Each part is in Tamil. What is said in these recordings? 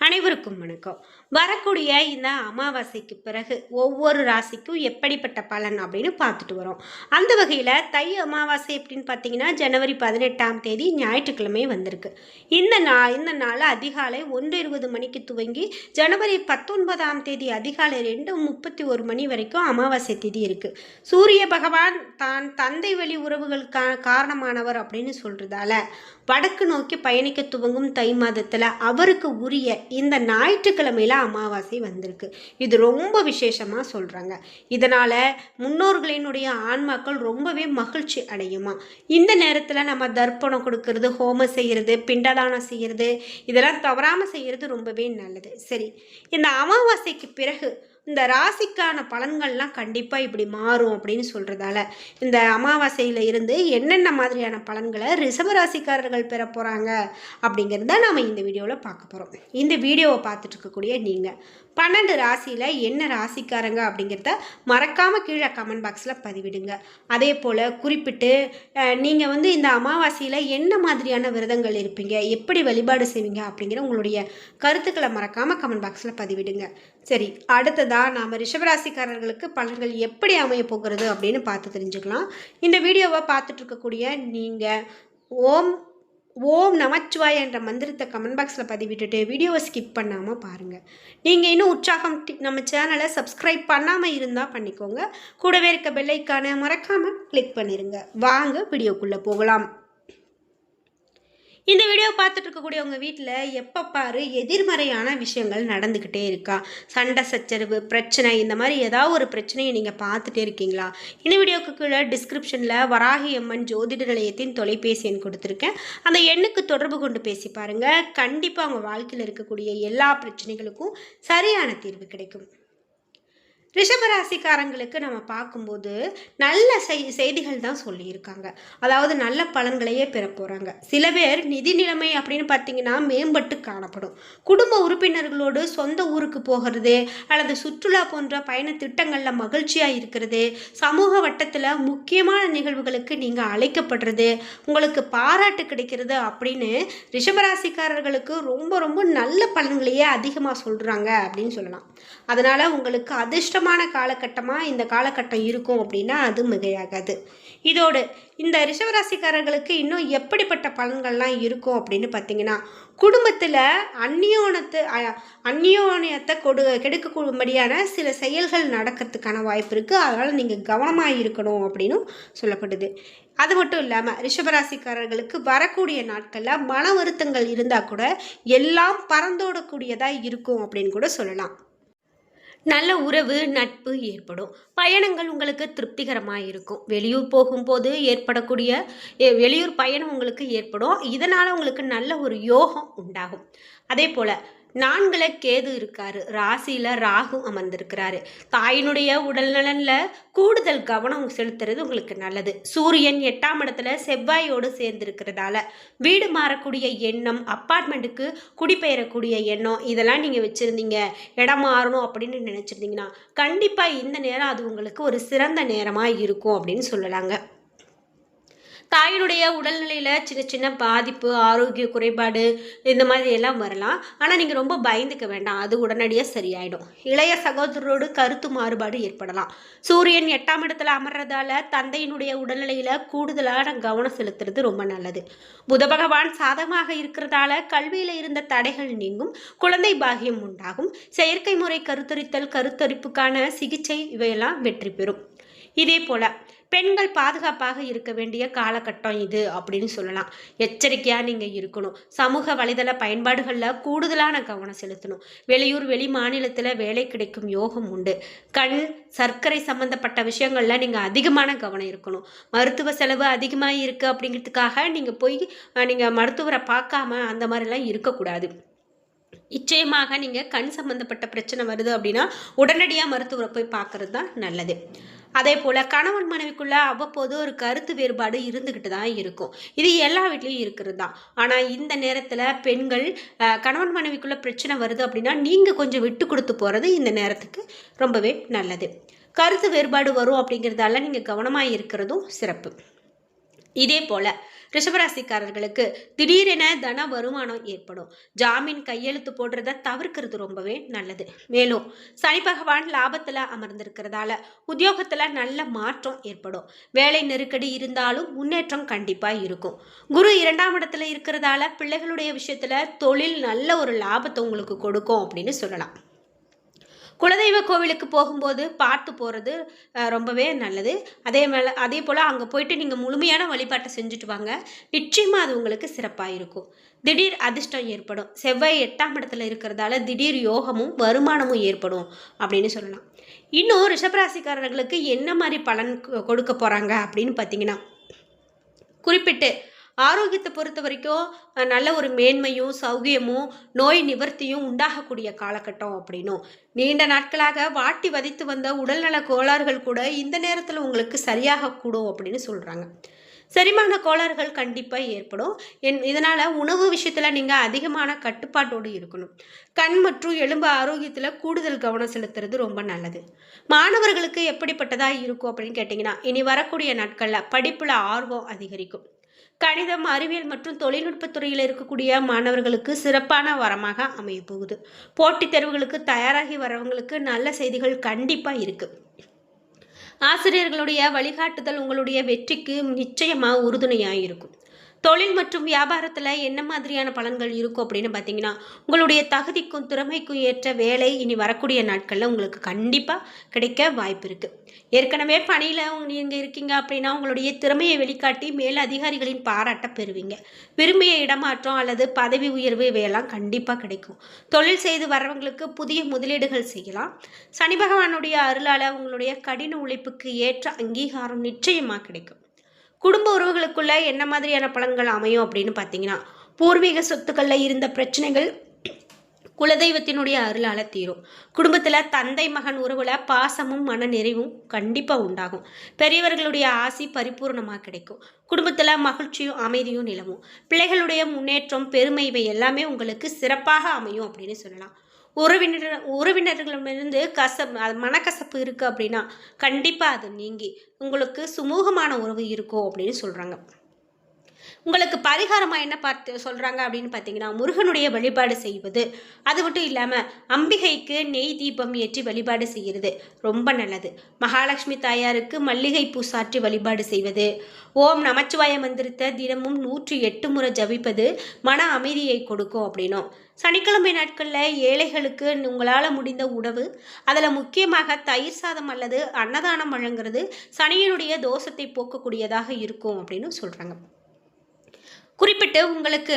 அனைவருக்கும் வணக்கம். வரக்கூடிய இந்த அமாவாசைக்கு பிறகு ஒவ்வொரு ராசிக்கும் எப்படிப்பட்ட பலன் அப்படின்னு பார்த்துட்டு வரோம். அந்த வகையில் தை அமாவாசை அப்படின்னு பார்த்தீங்கன்னா ஜனவரி பதினெட்டாம் தேதி ஞாயிற்றுக்கிழமை வந்திருக்கு. இந்த நா இந்த நாள் அதிகாலை ஒன்று இருபது மணிக்கு துவங்கி ஜனவரி பத்தொன்பதாம் தேதி அதிகாலை ரெண்டு முப்பத்தி ஒரு மணி வரைக்கும் அமாவாசை தேதி இருக்குது சூரிய பகவான் தான் தந்தை வழி உறவுகளுக்கா காரணமானவர் அப்படின்னு சொல்கிறதால வடக்கு நோக்கி பயணிக்க துவங்கும் தை மாதத்தில் அவருக்கு உரிய இந்த ஞாயிற்றுக்கிழமையில அமாவாசை வந்திருக்கு. இது ரொம்ப விசேஷமாக சொல்கிறாங்க இதனால் முன்னோர்களினுடைய ஆன்மாக்கள் ரொம்பவே மகிழ்ச்சி அடையுமா? இந்த நேரத்தில் நம்ம தர்ப்பணம் கொடுக்கறது ஹோமம் செய்கிறது பிண்டதானம் செய்கிறது இதெல்லாம் தவறாமல் செய்கிறது ரொம்பவே நல்லது. சரி இந்த அமாவாசைக்கு பிறகு இந்த ராசிக்கான பலன்கள்லாம் கண்டிப்பாக இப்படி மாறும் அப்படின்னு சொல்கிறதால இந்த அமாவாசையில் இருந்து என்னென்ன மாதிரியான பலன்களை ரிசர்வ ராசிக்காரர்கள் பெற போகிறாங்க அப்படிங்கிறத நாம் இந்த வீடியோவில் பார்க்க போகிறோம் இந்த வீடியோவை பார்த்துட்டு இருக்கக்கூடிய நீங்கள் பன்னெண்டு ராசியில் என்ன ராசிக்காரங்க அப்படிங்கிறத மறக்காமல் கீழே கமெண்ட் பாக்ஸில் பதிவிடுங்க. அதே போல் குறிப்பிட்டு நீங்கள் வந்து இந்த அமாவாசையில் என்ன மாதிரியான விரதங்கள் இருப்பீங்க எப்படி வழிபாடு செய்வீங்க அப்படிங்கிற உங்களுடைய கருத்துக்களை மறக்காமல் கமெண்ட் பாக்ஸில் பதிவிடுங்க. சரி அடுத்ததாக நாம் ரிஷபராசிக்காரர்களுக்கு பலன்கள் எப்படி அமைய போகிறது அப்படின்னு பார்த்து தெரிஞ்சுக்கலாம். இந்த வீடியோவை பார்த்துட்ருக்கக்கூடிய நீங்கள் ஓம் ஓம் நமச்சிவாய் என்ற மந்திரத்தை கமெண்ட் பாக்ஸில் பதிவிட்டுட்டு வீடியோவை ஸ்கிப் பண்ணாமல் பாருங்கள் நீங்கள் இன்னும் உற்சாகம் நம்ம சேனலை சப்ஸ்கிரைப் பண்ணாமல் இருந்தால் பண்ணிக்கோங்க. கூடவே இருக்க பெல்லைக்கான மறக்காமல் கிளிக் பண்ணிடுங்க வாங்க வீடியோக்குள்ளே போகலாம். இந்த வீடியோ பார்த்துட்டு இருக்கக்கூடிய உங்கள் வீட்டில் எப்போ பாரு எதிர்மறையான விஷயங்கள் நடந்துக்கிட்டே இருக்கா. சண்டை சச்சரவு பிரச்சனை இந்த மாதிரி ஏதாவது ஒரு பிரச்சனையை நீங்கள் பார்த்துட்டே இருக்கீங்களா? இந்த வீடியோக்கு கீழே டிஸ்கிரிப்ஷனில் வராகி அம்மன் ஜோதிட நிலையத்தின் தொலைபேசி எண் கொடுத்துருக்கேன். அந்த எண்ணுக்கு தொடர்பு கொண்டு பேசி பாருங்கள் கண்டிப்பாக உங்கள் வாழ்க்கையில் இருக்கக்கூடிய எல்லா பிரச்சனைகளுக்கும் சரியான தீர்வு கிடைக்கும். ரிஷபராசிக்காரங்களுக்கு நம்ம பார்க்கும்போது நல்ல செய் செய்திகள் தான் சொல்லியிருக்காங்க. அதாவது நல்ல பலன்களையே பெற போகிறாங்க சில பேர் நிதி நிலைமை அப்படின்னு பார்த்தீங்கன்னா மேம்பட்டு காணப்படும். குடும்ப உறுப்பினர்களோடு சொந்த ஊருக்கு போகிறது அல்லது சுற்றுலா போன்ற பயண திட்டங்களில் மகிழ்ச்சியாக இருக்கிறது சமூக வட்டத்தில் முக்கியமான நிகழ்வுகளுக்கு நீங்கள் அழைக்கப்படுறது உங்களுக்கு பாராட்டு கிடைக்கிறது அப்படின்னு ரிஷபராசிக்காரர்களுக்கு ரொம்ப ரொம்ப நல்ல பலன்களையே அதிகமாக சொல்கிறாங்க அப்படின்னு சொல்லலாம். அதனால் உங்களுக்கு அதிர்ஷ்டம் அதிர்ஷ்டமான காலகட்டமாக இந்த காலகட்டம் இருக்கும் அப்படின்னா அது மிகையாகாது. இதோடு இந்த ரிஷவராசிக்காரர்களுக்கு இன்னும் எப்படிப்பட்ட பலன்கள்லாம் இருக்கும் அப்படின்னு பார்த்தீங்கன்னா குடும்பத்தில் அந்நியோனத்து அந்நியோனியத்தை கொடு கெடுக்கக்கூடியபடியான சில செயல்கள் நடக்கிறதுக்கான வாய்ப்பு இருக்குது அதனால் நீங்கள் கவனமாக இருக்கணும் அப்படின்னு சொல்லப்படுது. அது மட்டும் இல்லாமல் ரிஷபராசிக்காரர்களுக்கு வரக்கூடிய நாட்களில் மன வருத்தங்கள் இருந்தால் கூட எல்லாம் பறந்தோடக்கூடியதாக இருக்கும் அப்படின்னு கூட சொல்லலாம். நல்ல உறவு நட்பு ஏற்படும். பயணங்கள் உங்களுக்கு திருப்திகரமாக இருக்கும் வெளியூர் போகும்போது ஏற்படக்கூடிய எ, வெளியூர் பயணம் உங்களுக்கு ஏற்படும். இதனால் உங்களுக்கு நல்ல ஒரு யோகம் உண்டாகும். அதே போல் நான்குல கேது இருக்காரு. ராசியில் ராகு அமர்ந்திருக்கிறாரு. தாயினுடைய உடல் நலனில் கூடுதல் கவனம் செலுத்துறது உங்களுக்கு நல்லது. சூரியன் எட்டாம் இடத்துல செவ்வாயோடு சேர்ந்திருக்கிறதால வீடு மாறக்கூடிய எண்ணம் அப்பார்ட்மெண்ட்டுக்கு குடிபெயரக்கூடிய எண்ணம் இதெல்லாம் நீங்கள் வச்சுருந்தீங்க. இடம் மாறணும் அப்படின்னு நினச்சிருந்தீங்கன்னா கண்டிப்பாக இந்த நேரம் அது உங்களுக்கு ஒரு சிறந்த நேரமாக இருக்கும் அப்படின்னு சொல்லலாங்க. தாயினுடைய உடல்நிலையில் சின்ன சின்ன பாதிப்பு ஆரோக்கிய குறைபாடு இந்த மாதிரி எல்லாம் வரலாம். ஆனால் நீங்கள் ரொம்ப பயந்துக்க வேண்டாம். அது உடனடியாக சரியாயிடும். இளைய சகோதரரோடு கருத்து மாறுபாடு ஏற்படலாம். சூரியன் எட்டாம் இடத்துல அமர்றதால தந்தையினுடைய உடல்நிலையில் கூடுதலான கவனம் செலுத்துறது ரொம்ப நல்லது. புத பகவான் சாதகமாக இருக்கிறதால கல்வியில் இருந்த தடைகள் நீங்கும். குழந்தை பாகியம் உண்டாகும். செயற்கை முறை கருத்தரித்தல் கருத்தரிப்புக்கான சிகிச்சை இவையெல்லாம் வெற்றி பெறும். இதே போல் பெண்கள் பாதுகாப்பாக இருக்க வேண்டிய காலகட்டம் இது அப்படின்னு சொல்லலாம். எச்சரிக்கையாக நீங்கள் இருக்கணும். சமூக வலைதள பயன்பாடுகளில் கூடுதலான கவனம் செலுத்தணும். வெளியூர் வெளி மாநிலத்தில் வேலை கிடைக்கும் யோகம் உண்டு. கண் சர்க்கரை சம்பந்தப்பட்ட விஷயங்களில் நீங்கள் அதிகமான கவனம் இருக்கணும். மருத்துவ செலவு அதிகமாக இருக்குது அப்படிங்கிறதுக்காக நீங்கள் போய் நீங்கள் மருத்துவரை பார்க்காம அந்த மாதிரிலாம் இருக்கக்கூடாது. நிச்சயமாக நீங்கள் கண் சம்மந்தப்பட்ட பிரச்சனை வருது அப்படின்னா உடனடியாக மருத்துவரை போய் பார்க்கறது தான் நல்லது. அதே போல் கணவன் மனைவிக்குள்ள அவ்வப்போது ஒரு கருத்து வேறுபாடு இருந்துக்கிட்டு தான் இருக்கும். இது எல்லா வீட்லேயும் இருக்கிறது தான். ஆனால் இந்த நேரத்தில் பெண்கள் கணவன் மனைவிக்குள்ள பிரச்சனை வருது அப்படின்னா நீங்கள் கொஞ்சம் விட்டு கொடுத்து போகிறது இந்த நேரத்துக்கு ரொம்பவே நல்லது. கருத்து வேறுபாடு வரும் அப்படிங்கிறதால நீங்கள் கவனமாக இருக்கிறதும் சிறப்பு. இதே போல ரிஷபராசிக்காரர்களுக்கு திடீரென தன வருமானம் ஏற்படும். ஜாமீன் கையெழுத்து போடுறத தவிர்க்கிறது ரொம்பவே நல்லது. மேலும் சனி பகவான் லாபத்தில் அமர்ந்திருக்கிறதால உத்தியோகத்தில் நல்ல மாற்றம் ஏற்படும். வேலை நெருக்கடி இருந்தாலும் முன்னேற்றம் கண்டிப்பாக இருக்கும். குரு இரண்டாம் இடத்துல இருக்கிறதால பிள்ளைகளுடைய விஷயத்தில் தொழில் நல்ல ஒரு லாபத்தை உங்களுக்கு கொடுக்கும் அப்படின்னு சொல்லலாம். குலதெய்வ கோவிலுக்கு போகும்போது பார்த்து போகிறது ரொம்பவே நல்லது. அதே மேலே அதே போல் அங்கே போயிட்டு நீங்கள் முழுமையான வழிபாட்டை செஞ்சுட்டு வாங்க. நிச்சயமாக அது உங்களுக்கு சிறப்பாக இருக்கும். திடீர் அதிர்ஷ்டம் ஏற்படும். செவ்வாய் எட்டாம் இடத்துல இருக்கிறதால திடீர் யோகமும் வருமானமும் ஏற்படும் அப்படின்னு சொல்லலாம். இன்னும் ரிஷபராசிக்காரர்களுக்கு என்ன மாதிரி பலன் கொடுக்க போகிறாங்க அப்படின்னு பார்த்தீங்கன்னா குறிப்பிட்டு ஆரோக்கியத்தை பொறுத்த வரைக்கும் நல்ல ஒரு மேன்மையும் சௌகியமும் நோய் நிவர்த்தியும் உண்டாகக்கூடிய காலகட்டம் அப்படின்னும். நீண்ட நாட்களாக வாட்டி வதைத்து வந்த உடல்நல கோளாறுகள் கூட இந்த நேரத்தில் உங்களுக்கு சரியாகக்கூடும் அப்படின்னு சொல்கிறாங்க செரிமான கோளாறுகள் கண்டிப்பாக ஏற்படும். என் இதனால் உணவு விஷயத்தில் நீங்கள் அதிகமான கட்டுப்பாட்டோடு இருக்கணும். கண் மற்றும் எலும்பு ஆரோக்கியத்தில் கூடுதல் கவனம் செலுத்துறது ரொம்ப நல்லது. மாணவர்களுக்கு எப்படிப்பட்டதாக இருக்கும் அப்படின்னு கேட்டிங்கன்னா இனி வரக்கூடிய நாட்களில் படிப்பில் ஆர்வம் அதிகரிக்கும். கணிதம் அறிவியல் மற்றும் தொழில்நுட்பத்துறையில் இருக்கக்கூடிய மாணவர்களுக்கு சிறப்பான வரமாக அமைய போகுது போட்டித் தேர்வுகளுக்கு தயாராகி வரவங்களுக்கு நல்ல செய்திகள் கண்டிப்பாக இருக்குது ஆசிரியர்களுடைய வழிகாட்டுதல் உங்களுடைய வெற்றிக்கு நிச்சயமாக உறுதுணையாக இருக்கும் தொழில் மற்றும் வியாபாரத்தில் என்ன மாதிரியான பலன்கள் இருக்கும் அப்படின்னு பார்த்தீங்கன்னா உங்களுடைய தகுதிக்கும் திறமைக்கும் ஏற்ற வேலை இனி வரக்கூடிய நாட்களில் உங்களுக்கு கண்டிப்பாக கிடைக்க வாய்ப்பு இருக்குது ஏற்கனவே பணியில் நீங்கள் இருக்கீங்க அப்படின்னா உங்களுடைய திறமையை வெளிக்காட்டி மேல் அதிகாரிகளின் பாராட்ட பெறுவீங்க. விரும்பிய இடமாற்றம் அல்லது பதவி உயர்வு இவையெல்லாம் கண்டிப்பாக கிடைக்கும். தொழில் செய்து வரவங்களுக்கு புதிய முதலீடுகள் செய்யலாம். சனி பகவானுடைய அருளால் உங்களுடைய கடின உழைப்புக்கு ஏற்ற அங்கீகாரம் நிச்சயமாக கிடைக்கும். குடும்ப உறவுகளுக்குள்ள என்ன மாதிரியான பலன்கள் அமையும் அப்படின்னு பார்த்தீங்கன்னா பூர்வீக சொத்துக்களில் இருந்த பிரச்சனைகள் குலதெய்வத்தினுடைய அருளால் தீரும். குடும்பத்தில் தந்தை மகன் உறவில் பாசமும் மன நிறைவும் கண்டிப்பாக உண்டாகும். பெரியவர்களுடைய ஆசி பரிபூர்ணமாக கிடைக்கும். குடும்பத்தில் மகிழ்ச்சியும் அமைதியும் நிலவும். பிள்ளைகளுடைய முன்னேற்றம் பெருமை இவை எல்லாமே உங்களுக்கு சிறப்பாக அமையும் அப்படின்னு சொல்லலாம். உறவினர் உறவினர்களிடமிருந்து கசப் மனக்கசப்பு இருக்குது அப்படின்னா கண்டிப்பாக அது நீங்கி உங்களுக்கு சுமூகமான உறவு இருக்கும் அப்படின்னு சொல்கிறாங்க உங்களுக்கு பரிகாரமாக என்ன பார்த்து சொல்கிறாங்க அப்படின்னு பார்த்தீங்கன்னா முருகனுடைய வழிபாடு செய்வது. அது மட்டும் இல்லாமல் அம்பிகைக்கு நெய் தீபம் ஏற்றி வழிபாடு செய்கிறது. ரொம்ப நல்லது. மகாலட்சுமி தாயாருக்கு மல்லிகை பூ சாற்றி வழிபாடு செய்வது. ஓம் நமச்சிவாய மந்திரத்தை தினமும் நூற்றி எட்டு முறை ஜபிப்பது மன அமைதியை கொடுக்கும் அப்படின்னும். சனிக்கிழமை நாட்களில் ஏழைகளுக்கு உங்களால் முடிந்த உணவு அதில் முக்கியமாக தயிர் சாதம் அல்லது அன்னதானம் வழங்குறது சனியினுடைய தோஷத்தை போக்கக்கூடியதாக இருக்கும் அப்படின்னு சொல்கிறாங்க குறிப்பிட்டு உங்களுக்கு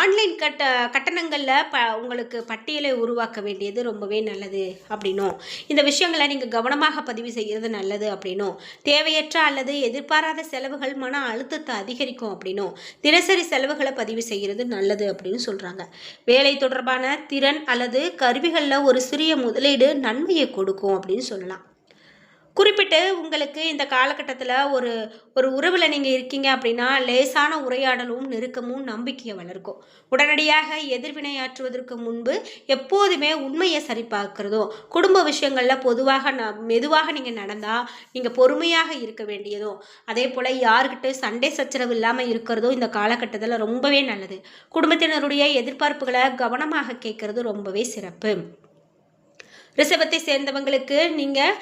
ஆன்லைன் கட்ட கட்டணங்களில் ப உங்களுக்கு பட்டியலை உருவாக்க வேண்டியது ரொம்பவே நல்லது அப்படின்னும். இந்த விஷயங்களை நீங்கள் கவனமாக பதிவு செய்கிறது நல்லது அப்படின்னும். தேவையற்ற அல்லது எதிர்பாராத செலவுகள் மன அழுத்தத்தை அதிகரிக்கும் அப்படின்னும். தினசரி செலவுகளை பதிவு செய்கிறது நல்லது அப்படின்னு சொல்கிறாங்க வேலை தொடர்பான திறன் அல்லது கருவிகளில் ஒரு சிறிய முதலீடு நன்மையை கொடுக்கும் அப்படின்னு சொல்லலாம். குறிப்பிட்டு உங்களுக்கு இந்த காலகட்டத்தில் ஒரு ஒரு உறவில் நீங்கள் இருக்கீங்க அப்படின்னா லேசான உரையாடலும் நெருக்கமும் நம்பிக்கையை வளர்க்கும். உடனடியாக எதிர்வினையாற்றுவதற்கு முன்பு எப்போதுமே உண்மையை சரிபார்க்கிறதும் குடும்ப விஷயங்களில் பொதுவாக ந மெதுவாக நீங்கள் நடந்தால் நீங்கள் பொறுமையாக இருக்க வேண்டியதும் அதே போல் யாருக்கிட்ட சண்டை சச்சரவு இல்லாமல் இருக்கிறதும் இந்த காலகட்டத்தில் ரொம்பவே நல்லது. குடும்பத்தினருடைய எதிர்பார்ப்புகளை கவனமாக கேட்குறது ரொம்பவே சிறப்பு. ரிஷபத்தை சேர்ந்தவங்களுக்கு நீங்கள்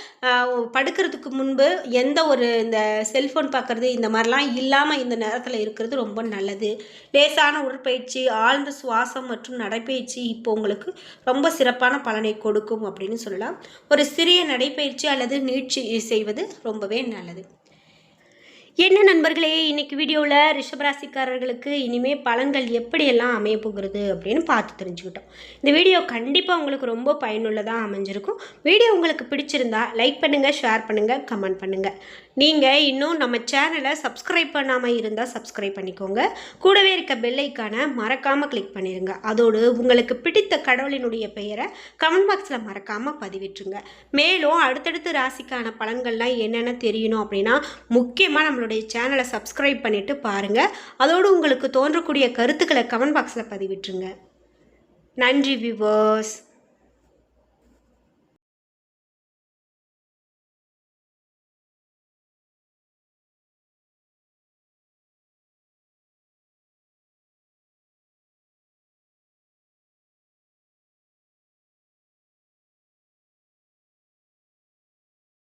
படுக்கிறதுக்கு முன்பு எந்த ஒரு இந்த செல்ஃபோன் பார்க்குறது இந்த மாதிரிலாம் இல்லாமல் இந்த நேரத்தில் இருக்கிறது ரொம்ப நல்லது. லேசான உடற்பயிற்சி ஆழ்ந்த சுவாசம் மற்றும் நடைப்பயிற்சி இப்போ உங்களுக்கு ரொம்ப சிறப்பான பலனை கொடுக்கும் அப்படின்னு சொல்லலாம். ஒரு சிறிய நடைப்பயிற்சி அல்லது நீட்சி செய்வது ரொம்பவே நல்லது. என்ன நண்பர்களே இன்னைக்கு வீடியோவில் ரிஷபராசிக்காரர்களுக்கு இனிமேல் பலன்கள் எப்படியெல்லாம் அமைய போகிறது அப்படின்னு பார்த்து தெரிஞ்சுக்கிட்டோம். இந்த வீடியோ கண்டிப்பாக உங்களுக்கு ரொம்ப பயனுள்ளதாக அமைஞ்சிருக்கும். வீடியோ உங்களுக்கு பிடிச்சிருந்தா லைக் பண்ணுங்கள் ஷேர் பண்ணுங்கள் கமெண்ட் பண்ணுங்கள் நீங்கள் இன்னும் நம்ம சேனலை சப்ஸ்கிரைப் பண்ணாமல் இருந்தால் சப்ஸ்கிரைப் பண்ணிக்கோங்க. கூடவே இருக்க பெல்லைக்கான மறக்காமல் கிளிக் பண்ணிடுங்க அதோடு உங்களுக்கு பிடித்த கடவுளினுடைய பெயரை கமெண்ட் பாக்ஸில் மறக்காமல் பதிவிட்டுருங்க. மேலும் அடுத்தடுத்து ராசிக்கான பலன்கள்லாம் என்னென்ன தெரியணும் அப்படின்னா முக்கியமாக நம்மளோட நம்மளுடைய சேனலை சப்ஸ்கிரைப் பண்ணிவிட்டு பாருங்கள் அதோடு உங்களுக்கு தோன்றக்கூடிய கருத்துக்களை கமெண்ட் பாக்ஸில் பதிவிட்டுருங்க. நன்றி விவர்ஸ்